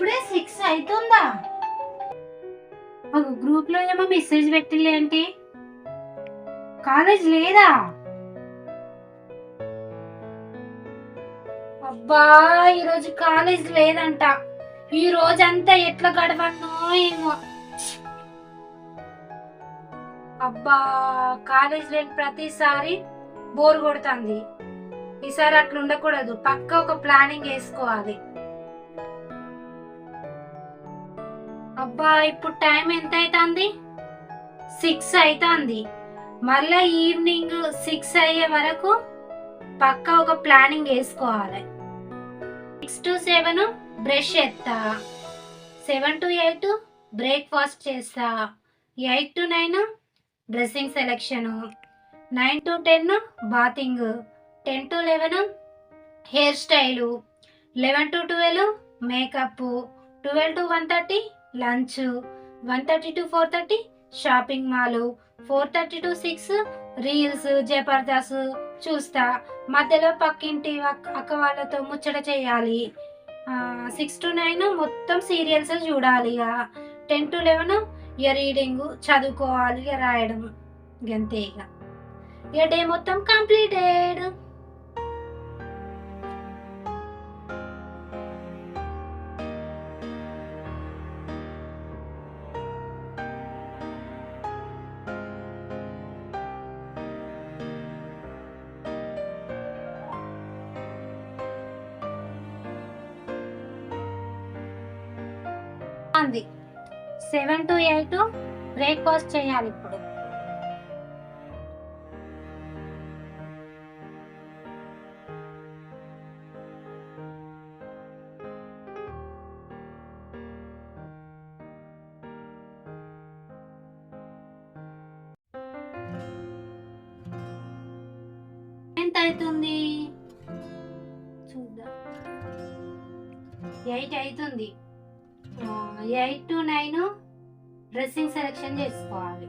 అప్పుడే సిక్స్ అవుతుందా ఒక గ్రూప్లో ఏమో మెసేజ్ పెట్టిల్లు ఏంటి కాలేజ్ లేదా? అబ్బా ఈరోజు కాలేజ్ లేదంట. ఈ రోజంతా ఎట్లా గడవన్నో ఏమో. అబ్బా కాలేజ్ లేని ప్రతిసారి బోర్ కొడుతుంది. ఈసారి అట్లా ఉండకూడదు. పక్క ఒక ప్లానింగ్ వేసుకోవాలి. అబ్బా ఇప్పుడు టైం ఎంత అవుతుంది సిక్స్ అవుతుంది మళ్ళా ఈవినింగ్ సిక్స్ అయ్యే వరకు పక్క ఒక ప్లానింగ్ వేసుకోవాలి. సిక్స్ టు సెవెన్ బ్రష్ ఎత్తా సెవెన్ టు ఎయిట్ బ్రేక్ఫాస్ట్ చేస్తా. Eight to nine dressing selection nine to ten bathing ten to eleven hair style eleven to twelve makeup twelve to one thirty lunch one thirty to four thirty shopping mall four thirty to six reels Jabardasth చూస్తా. మధ్యలో పక్కింటి అక్క అక్క వాళ్ళతో ముచ్చట చేయాలి. Six to nine మొత్తం serials చూడాలి ఇక. టెన్ టు లెవెన్ ఇక రీడింగ్ చదువుకోవాలి ఇక రాయడం. ఇంకంతే ఇక. ఇక డే మొత్తం కంప్లీటెడ్. అంది సెవెన్ టు ఎయిట్ బ్రేక్ఫాస్ట్ చేయాలి ఇప్పుడు. ఎంత అవుతుంది చూద్దాం. ఎయిట్ అవుతుంది eight to nine dressing selection చేసుకోవాలి.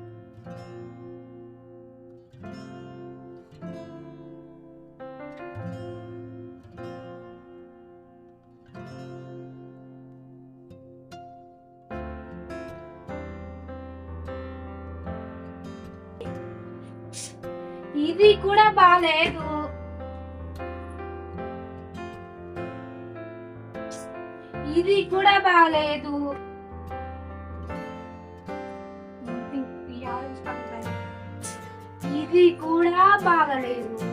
ఇది కూడా బాగాలేదు ఇది కూడా బాగాలేదు ఇది కూడా బాగలేదు.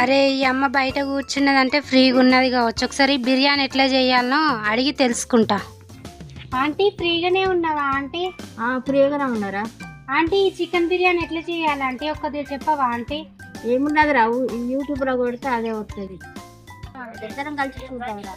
అరే ఈ అమ్మ బయట కూర్చున్నదంటే ఫ్రీగా ఉన్నది కావచ్చు. ఒకసారి బిర్యానీ ఎట్లా చేయాలనో అడిగి తెలుసుకుంటా. ఆంటీ ఫ్రీగానే ఉన్నావా ఆంటీ? ఫ్రీగానే ఉన్నారా? ఆంటీ ఈ చికెన్ బిర్యానీ ఎట్లా చేయాలంటే ఒక్కది చెప్పవా ఆంటీ? ఏమున్నది రావు యూట్యూబ్లో కొడితే అదే వస్తుంది ఇద్దరం కలిసి చూద్దాం రా.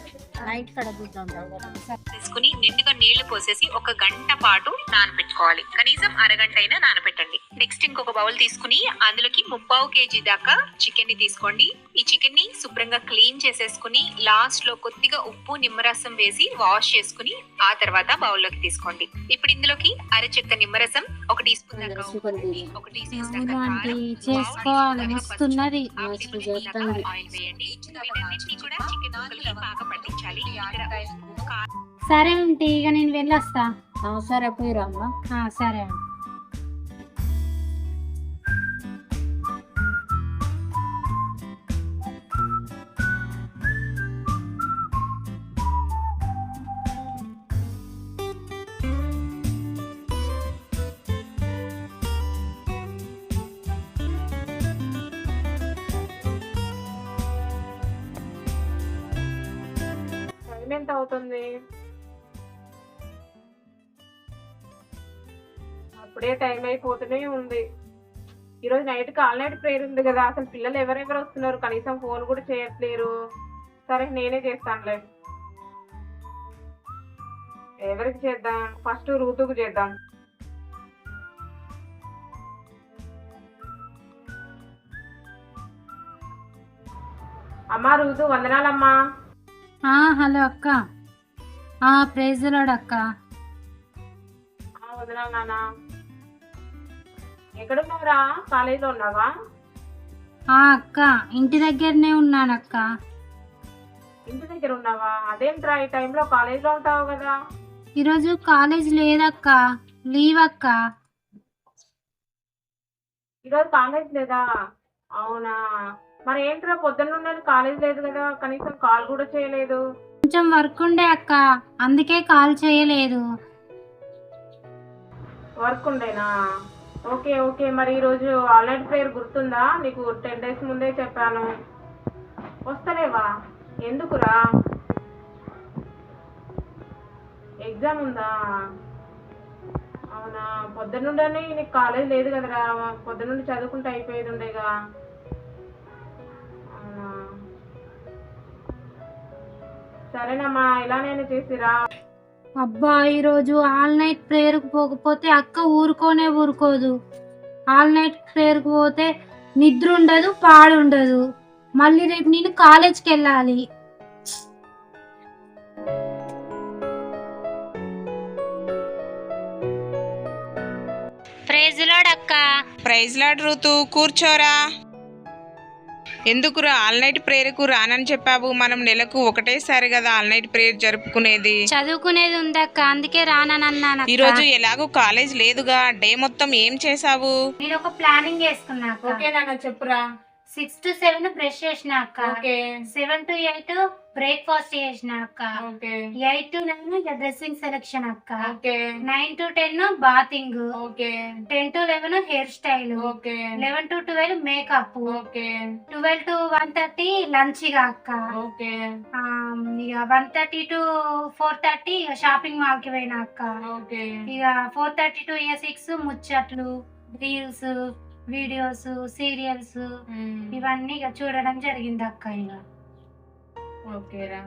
నైట్ కడ చూద్దాం రా తీసుకుని నిండుగా నీళ్ళు పోసేసి ఒక గంట పాటు నానబెట్టుకోవాలి కనీసం అరగంట అయినా నానబెట్టండి నెక్స్ట్ ఇంకొక బౌల్ తీసుకుని అందులోకి ముప్పావు కేజీ దాకా చికెన్ని తీసుకోండి. ఈ చికెన్ని శుభ్రంగా క్లీన్ చేసేసుకుని లాస్ట్లో కొద్దిగా ఉప్పు నిమ్మరసం వేసి వాష్ చేసుకుని ఆ తర్వాత బౌల్లోకి తీసుకోండి. ఇప్పుడు ఇందులోకి అరచెక్క నిమ్మరసం ఒక టీ స్పూన్ ఒక టీ స్పూన్ చేసుకోవాలి. ఆయిల్ వేయండి. వీటన్నిటిని కూడా చికెన్ బాగా పట్టించాలి. సరే ఆంటీ ఇక నేను వెళ్ళొస్తా. సరే పోయి రమ్మా ఆ, సరే ఆంటీ. టైం ఎంత అవుతుంది. అప్పుడే టైం అయిపోతూనే ఉంది. ఈరోజు నైట్ కాల్ నైట్ ప్రేయర్ ఉంది కదా అసలు పిల్లలు ఎవరెవరు వస్తున్నారు? కనీసం ఫోన్ కూడా చేయట్లేరు. సరే నేనే చేస్తానులే. ఎవరికి చేద్దాం? ఫస్ట్ ఋతుకు చేద్దాం. అమ్మా ఋతు వందనాలమ్మా. హలో అక్క. ఆ ప్రైజ్ లాడ్ అక్క నాన్న. ఎక్కడున్నావురా? కాలేజీలో ఉన్నావా? ఆ అక్క. ఇంటి దగ్గరనే ఉన్నాను అక్క ఇంటి దగ్గర ఉన్నావా? అదేంట్రా ఈ టైంలో కాలేజీలో ఉంటావు కదా. ఈరోజు కాలేజ్ లేదక్క. లీవ్ అక్క ఈరోజు కాలేజ్ లేదా? అవునా. మరి ఏంట్రా పొద్దున్న కాలేజ్ లేదు కదా కనీసం కాల్ కూడా చేయలేదు. కొంచెం వర్క్ ఉండే అక్క అందుకే కాల్ చేయలేదు. వర్క్ ఉండేనా? ఓకే ఓకే మరి ఈరోజు ఆన్లైన్ ప్రేయర్ గుర్తుందా? నీకు టెన్ డేస్ ముందే చెప్పాను. వస్తలేవా? ఎందుకురా? ఎగ్జామ్ ఉందా? అవునా పొద్దున్నుండని నీకు కాలేజ్ లేదు కదరా. పొద్దున్నుండి చదువుకుంటే అయిపోయేది ఉండేగా. సరేనమ్మా ఇలానే చేసిరా. అబ్బా ఈరోజు ఆల్ నైట్ ప్రేయర్కి పోకపోతే అక్క ఊరుకోనే ఊరుకోదు. ఆల్ నైట్ ప్రేయర్కి పోతే నిద్ర ఉండదు పాడు ఉండదు. మళ్ళీ రేపు నేను కాలేజ్కి వెళ్ళాలి. ప్రైజ్ లాడ్ అక్క ప్రైజ్ లాడ్ ఋతు కూర్చోరా. ఎందుకురా ఆల్ నైట్ ప్రేయర్కు రానని చెప్పావు? మనం నెలకు ఒకటేసారి కదా ఆల్ నైట్ ప్రేయర్ జరుపుకునేది. చదువుకునేది ఉందక్క అందుకే రానన్నాను ఈ రోజు ఎలాగో కాలేజ్ లేదుగా డే మొత్తం ఏం చేసావు నేను ఒక ప్లానింగ్ వేసుకున్నా ఓకే నాన్న చెప్పురా. సిక్స్ టు సెవెన్ బ్రష్ చేసిన అక్క. Okay. Seven to eight breakfast చేసిన అక్క. Eight to nine dressing selection అక్క. Nine to ten bathing. Okay. Ten to eleven hair style. Okay. Eleven to twelve makeup. Okay. Twelve to one thirty lunch ఇక అక్క. ఇక one thirty to four thirty ఇక shopping మాల్కి పోయిన అక్క. Okay. ఇక four thirty to ఇక six ముచ్చట్లు రీల్స్ వీడియోస్ సీరియల్స్ ఇవన్నీ ఇక చూడడం జరిగింది అక్క ఇక. ఓకేరా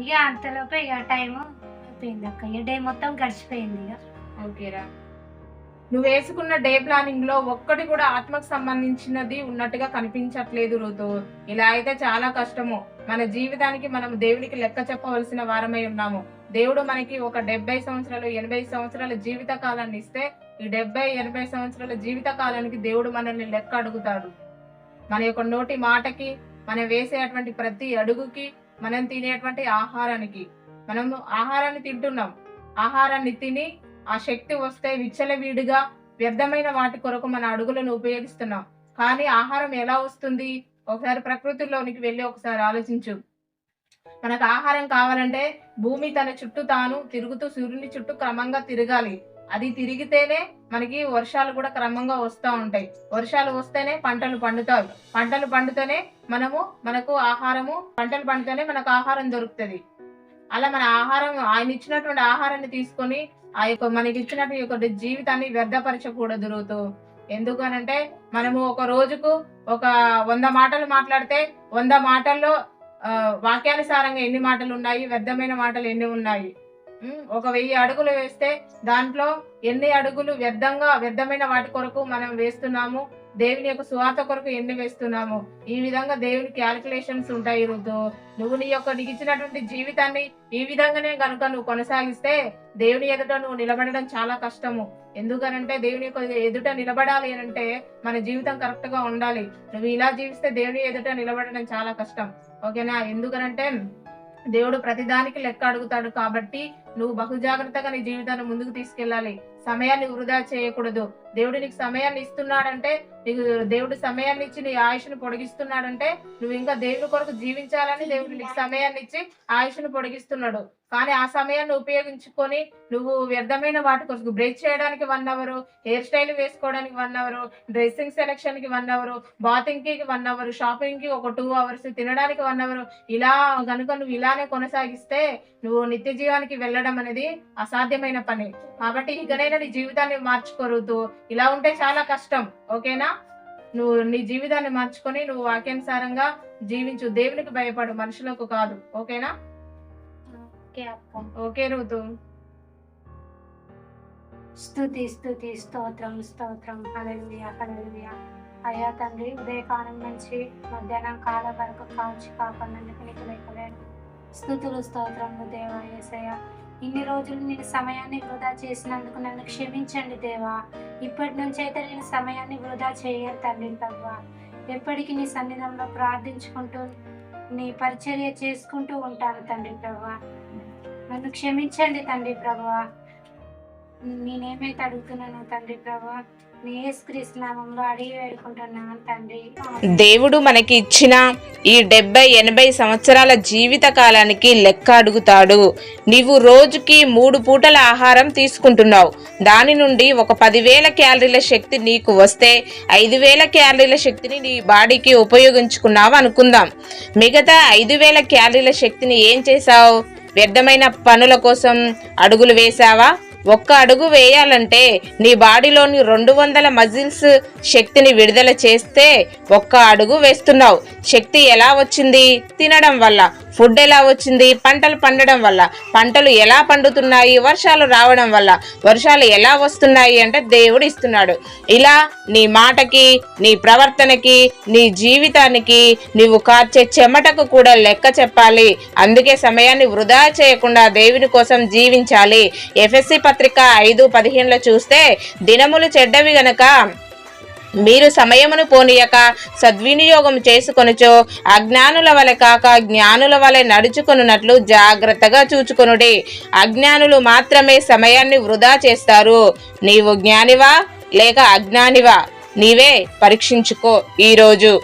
ఇక అంతలోపే ఇక టైం అయిపోయింది అక్క. ఇక డే మొత్తం గడిచిపోయింది ఇక. ఓకేరా నువ్వు వేసుకున్న డే ప్లానింగ్లో ఒక్కటి కూడా ఆత్మకు సంబంధించినది ఉన్నట్టుగా కనిపించట్లేదు ఋతు ఇలా అయితే చాలా కష్టము. మన జీవితానికి మనం దేవునికి లెక్క చెప్పవలసిన వారమై ఉన్నాము. దేవుడు మనకి ఒక డెబ్బై సంవత్సరాలు ఎనభై సంవత్సరాల జీవిత కాలాన్ని ఇస్తే ఈ డెబ్బై ఎనభై సంవత్సరాల జీవిత కాలానికి దేవుడు మనల్ని లెక్క అడుగుతాడు. మన యొక్క నోటి మాటకి మనం వేసేటువంటి ప్రతి అడుగుకి మనం తినేటువంటి ఆహారానికి. మనం ఆహారాన్ని తింటున్నాం. ఆహారాన్ని తిని ఆ శక్తి వస్తే విచ్చలవీడిగా వ్యర్థమైన వాటి కొరకు మన అడుగులను ఉపయోగిస్తున్నాం. కానీ ఆహారం ఎలా వస్తుంది? ఒకసారి ప్రకృతిలోనికి వెళ్ళి ఒకసారి ఆలోచించు. మనకు ఆహారం కావాలంటే భూమి తన చుట్టూ తాను తిరుగుతూ సూర్యుని చుట్టూ క్రమంగా తిరగాలి. అది తిరిగితేనే మనకి వర్షాలు కూడా క్రమంగా వస్తూ ఉంటాయి. వర్షాలు వస్తేనే పంటలు పండుతాయి. పంటలు పండుతూనే మనము మనకు ఆహారము పంటలు పండుతూనే మనకు ఆహారం దొరుకుతుంది. అలా మన ఆహారం ఆయన ఇచ్చినటువంటి ఆహారాన్ని తీసుకొని ఆ యొక్క మనకి ఇచ్చినటువంటి యొక్క జీవితాన్ని వ్యర్థపరచకూడదు ఋతు ఎందుకనంటే మనము ఒక రోజుకు ఒక వంద మాటలు మాట్లాడితే వంద మాటల్లో వాక్యానుసారంగా ఎన్ని మాటలు ఉన్నాయి వ్యర్థమైన మాటలు ఎన్ని ఉన్నాయి? ఒక వెయ్యి అడుగులు వేస్తే దాంట్లో ఎన్ని అడుగులు వ్యర్థంగా వ్యర్థమైన వాటి కొరకు మనం వేస్తున్నాము? దేవుని యొక్క సువార్త కొరకు ఎన్ని వేస్తున్నాము? ఈ విధంగా దేవుని క్యాలిక్యులేషన్స్ ఉంటాయి రుద్దు. నువ్వు నీ యొక్క నీకు జీవితాన్ని ఈ విధంగానే కనుక నువ్వు కొనసాగిస్తే దేవుని ఎదుట నువ్వు నిలబడడం చాలా కష్టము. ఎందుకనంటే దేవుని యొక్క ఎదుట నిలబడాలి అని అంటే మన జీవితం కరెక్ట్గా ఉండాలి. నువ్వు ఇలా జీవిస్తే దేవుని ఎదుట నిలబడడం చాలా కష్టం. ఓకేనా? ఎందుకనంటే దేవుడు ప్రతిదానికి లెక్క అడుగుతాడు కాబట్టి నువ్వు బహుజాగ్రత్తగా నీ జీవితాన్ని ముందుకు తీసుకెళ్ళాలి. సమయాన్ని వృధా చేయకూడదు. దేవుడు నీకు సమయాన్ని ఇస్తున్నాడంటే నీకు దేవుడు సమయాన్ని ఇచ్చి నీ ఆయుష్ను పొడిగిస్తున్నాడంటే నువ్వు ఇంకా దేవుని కొరకు జీవించాలని దేవుడు నీకు సమయాన్ని ఇచ్చి ఆయుష్ను పొడిగిస్తున్నాడు. కానీ ఆ సమయాన్ని ఉపయోగించుకొని నువ్వు వ్యర్థమైన వాటి కొరకు బ్రేక్ చేయడానికి వన్ అవర్ హెయిర్ స్టైల్ వేసుకోవడానికి వన్ అవర్ డ్రెస్సింగ్ సెలెక్షన్కి వన్ అవర్ బాతింగ్కి వన్ అవర్ షాపింగ్కి ఒక టూ అవర్స్ తినడానికి వన్ అవర్ ఇలా కనుక నువ్వు ఇలానే కొనసాగిస్తే నువ్వు నిత్య జీవానికి వెళ్ళడం అనేది అసాధ్యమైన పని. కాబట్టి ఇకనైనా నీ జీవితాన్ని మార్చుకోరుతూ ఇలా ఉంటే చాలా కష్టం ఓకేనా? నువ్వు నీ జీవితాన్ని మార్చుకొని నువ్వు వాక్యానుసారంగా జీవించు. దేవునికి భయపడు మనుషులకు కాదు ఓకేనా? ఓకే ఋతు స్థుతి స్థుతి స్తోత్రం స్తోత్రం. హల్లెలూయా హల్లెలూయా. అయ్యా తండ్రి ఉదయకాలం నుంచి మధ్యాహ్నం కాలం వరకు కాల్చి కాపాడినందుకు నీకు లెక్కలేను స్థుతులు స్తోత్రములు దేవా యేసయ్య ఇన్ని రోజులు నేను సమయాన్ని వృధా చేసినందుకు నన్ను క్షమించండి దేవా. ఇప్పటి నుంచి అయితే నేను సమయాన్ని వృధా చేయను తండ్రి ప్రభా. ఎప్పటికీ నీ సన్నిధంలో ప్రార్థించుకుంటూ నీ పరిచర్య చేసుకుంటూ ఉంటాను తండ్రి ప్రభా. నన్ను క్షమించండి తండ్రి ప్రభా. నేనేమైతే అడుగుతున్నాను తండ్రి ప్రభా దేవుడు మనకి ఇచ్చిన ఈ డెబ్బై ఎనభై సంవత్సరాల జీవిత కాలానికి లెక్క అడుగుతాడు. నీవు రోజుకి మూడు పూటల ఆహారం తీసుకుంటున్నావు. దాని నుండి ఒక పదివేల క్యాలరీల శక్తి నీకు వస్తే ఐదు వేల క్యాలరీల శక్తిని నీ బాడీకి ఉపయోగించుకున్నావు అనుకుందాం. మిగతా ఐదు వేల క్యాలరీల శక్తిని ఏం చేశావు? వ్యర్థమైన పనుల కోసం అడుగులు వేశావా? ఒక్క అడుగు వేయాలంటే నీ బాడీలోని రెండు వందల మజిల్స్ శక్తిని విడుదల చేస్తే ఒక్క అడుగు వేస్తున్నావు. శక్తి ఎలా వచ్చింది? తినడం వల్ల. ఫుడ్ ఎలా వచ్చింది పంటలు పండడం వల్ల పంటలు ఎలా పండుతున్నాయి వర్షాలు రావడం వల్ల వర్షాలు ఎలా వస్తున్నాయి అంటే దేవుడు ఇస్తున్నాడు. ఇలా నీ మాటకి నీ ప్రవర్తనకి నీ జీవితానికి నీవు కార్చే చెమటకు కూడా లెక్క చెప్పాలి. అందుకే సమయాన్ని వృధా చేయకుండా దేవుని కోసం జీవించాలి. ఎఫ్ఎస్సి పత్రిక ఐదు పదిహేనులో చూస్తే దినములు చెడ్డవి గనక మీరు సమయమును పోనీయక సద్వినియోగం చేసుకొనుచో అజ్ఞానుల వలె కాక జ్ఞానుల వలె నడుచుకొనున్నట్లు జాగ్రత్తగా చూచుకొనుడి. అజ్ఞానులు మాత్రమే సమయాన్ని వృధా చేస్తారు. నీవు జ్ఞానివా లేక అజ్ఞానివా? నీవే పరీక్షించుకో ఈరోజు.